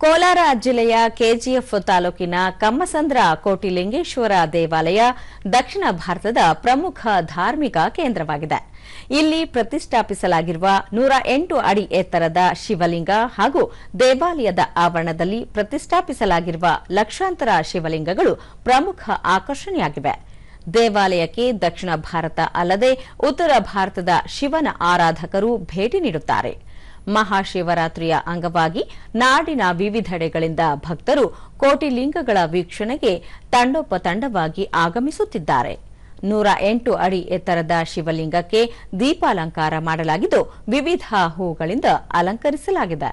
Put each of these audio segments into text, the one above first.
ಕೋಲಾರ ಜಿಲ್ಲೆಯ ಕೆಜಿಎಫ್ ತಾಲೂಕಿನ ಕಮ್ಮಸಂದ್ರ ಕೋಟಿಲಿಂಗೇಶ್ವರ ದೇವಾಲಯ ದಕ್ಷಿಣ ಭಾರತದ ಪ್ರಮುಖ ಧಾರ್ಮಿಕ ಕೇಂದ್ರವಾಗಿದೆ. ಇಲ್ಲಿ ಪ್ರತಿಷ್ಠಾಪಿಸಲಾಗಿರುವ ನೂರ ಎಂಟು ಅಡಿ ಎತ್ತರದ ಶಿವಲಿಂಗ ಹಾಗೂ ದೇವಾಲಯದ ಆವರಣದಲ್ಲಿ ಪ್ರತಿಷ್ಠಾಪಿಸಲಾಗಿರುವ ಲಕ್ಷಾಂತರ ಶಿವಲಿಂಗಗಳು ಪ್ರಮುಖ ಆಕರ್ಷಣೆಯಾಗಿವೆ. ದೇವಾಲಯಕ್ಕೆ ದಕ್ಷಿಣ ಭಾರತ ಅಲ್ಲದೆ ಉತ್ತರ ಭಾರತದ ಶಿವನ ಆರಾಧಕರು ಭೇಟಿ ನೀಡುತ್ತಾರೆ. ಮಹಾಶಿವರಾತ್ರಿಯ ಅಂಗವಾಗಿ ನಾಡಿನ ವಿವಿಧೆಡೆಗಳಿಂದ ಭಕ್ತರು ಕೋಟಿಲಿಂಗಗಳ ವೀಕ್ಷಣೆಗೆ ತಂಡೋಪತಂಡವಾಗಿ ಆಗಮಿಸುತ್ತಿದ್ದಾರೆ. ನೂರ ಎಂಟು ಅಡಿ ಎತ್ತರದ ಶಿವಲಿಂಗಕ್ಕೆ ದೀಪಾಲಂಕಾರ ಮಾಡಲಾಗಿದ್ದು ವಿವಿಧ ಹೂಗಳಿಂದ ಅಲಂಕರಿಸಲಾಗಿದೆ.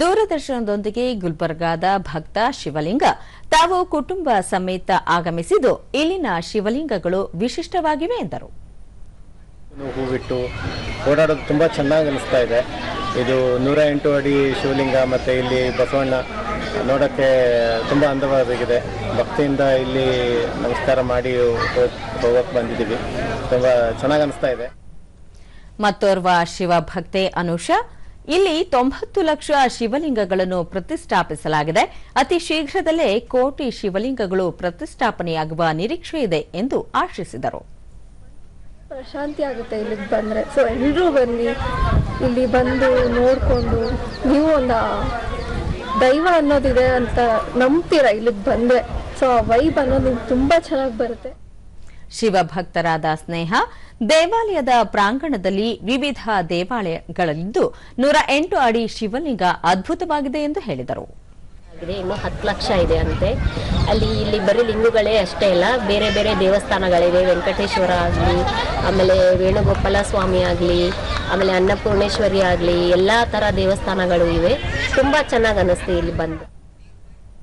ದೂರದರ್ಶನದೊಂದಿಗೆ ಗುಲ್ಬರ್ಗಾದ ಭಕ್ತ ಶಿವಲಿಂಗ. ತಾವು ಕುಟುಂಬ ಸಮೇತ ಆಗಮಿಸಿದ್ದು ಇಲ್ಲಿನ ಶಿವಲಿಂಗಗಳು ವಿಶಿಷ್ಟವಾಗಿವೆ ಎಂದರು. ಹೂವಿಟ್ಟು ಓಡಾಡೋದು ತುಂಬ ಚೆನ್ನಾಗಿ ಅನಿಸ್ತಾ ಇದೆ. ಇದು ನೂರ ಎಂಟು ಅಡಿ ಶಿವಲಿಂಗ ಮತ್ತು ಇಲ್ಲಿ ಬಸವಣ್ಣ ನೋಡೋಕ್ಕೆ ತುಂಬ ಅಂದವಾಗಿದೆ. ಭಕ್ತಿಯಿಂದ ಇಲ್ಲಿ ನಮಸ್ಕಾರ ಮಾಡಿ ಹೋಗಕ್ ಹೋಗಕ್ಕೆ ಬಂದಿದ್ದೀವಿ. ತುಂಬ ಚೆನ್ನಾಗಿ ಅನಿಸ್ತಾ ಇದೆ. ಮತ್ತೋರ್ವ ಶಿವಭಕ್ತೆ ಅನುಷಾ ಇಲ್ಲಿ ತೊಂಬತ್ತು ಲಕ್ಷ ಶಿವಲಿಂಗಗಳನ್ನು ಪ್ರತಿಷ್ಠಾಪಿಸಲಾಗಿದೆ. ಅತಿ ಶೀಘ್ರದಲ್ಲೇ ಕೋಟಿ ಶಿವಲಿಂಗಗಳು ಪ್ರತಿಷ್ಠಾಪನೆಯಾಗುವ ನಿರೀಕ್ಷೆ ಇದೆ ಎಂದು ಆಶಿಸಿದರು. ಪ್ರಶಾಂತಿ ಆಗುತ್ತೆ ಇಲ್ಲಿಗೆ ಬಂದರೆ. ಸೊ ಎಲ್ಲರೂ ಬನ್ನಿ. ಇಲ್ಲಿ ಬಂದು ನೋಡಿಕೊಂಡು ನೀವು ಒಂದು ದೈವ ಅನ್ನೋದಿದೆ ಅಂತ ನಂಬ್ತೀರ ಇಲ್ಲಿಗೆ ಬಂದರೆ? ಸೊ ಆ ವೈಬ್ ಅನ್ನೋದು ನಿಮ್ಗೆ ತುಂಬ ಚೆನ್ನಾಗಿ ಬರುತ್ತೆ. ಶಿವಭಕ್ತರಾದ ಸ್ನೇಹ, ದೇವಾಲಯದ ಪ್ರಾಂಗಣದಲ್ಲಿ ವಿವಿಧ ದೇವಾಲಯಗಳಲ್ಲಿದ್ದು ನೂರ ಎಂಟು ಅಡಿ ಶಿವಲಿಂಗ ಅದ್ಭುತವಾಗಿದೆ ಎಂದು ಹೇಳಿದರು. ಇನ್ನು ಹತ್ತು ಲಕ್ಷ ಇದೆ ಅಂತೆ. ಅಲ್ಲಿ ಇಲ್ಲಿ ಬರೀ ಲಿಂಗುಗಳೇ ಅಷ್ಟೇ ಅಲ್ಲ, ಬೇರೆ ಬೇರೆ ದೇವಸ್ಥಾನಗಳಿವೆ. ವೆಂಕಟೇಶ್ವರ ಆಗಲಿ, ಆಮೇಲೆ ವೇಣುಗೋಪಾಲ ಸ್ವಾಮಿ ಆಗಲಿ, ಆಮೇಲೆ ಅನ್ನಪೂರ್ಣೇಶ್ವರಿ ಆಗಲಿ, ಎಲ್ಲ ಥರ ದೇವಸ್ಥಾನಗಳು ಇವೆ. ತುಂಬ ಚೆನ್ನಾಗಿ ಅನ್ನಿಸ್ತು ಇಲ್ಲಿ ಬಂದು.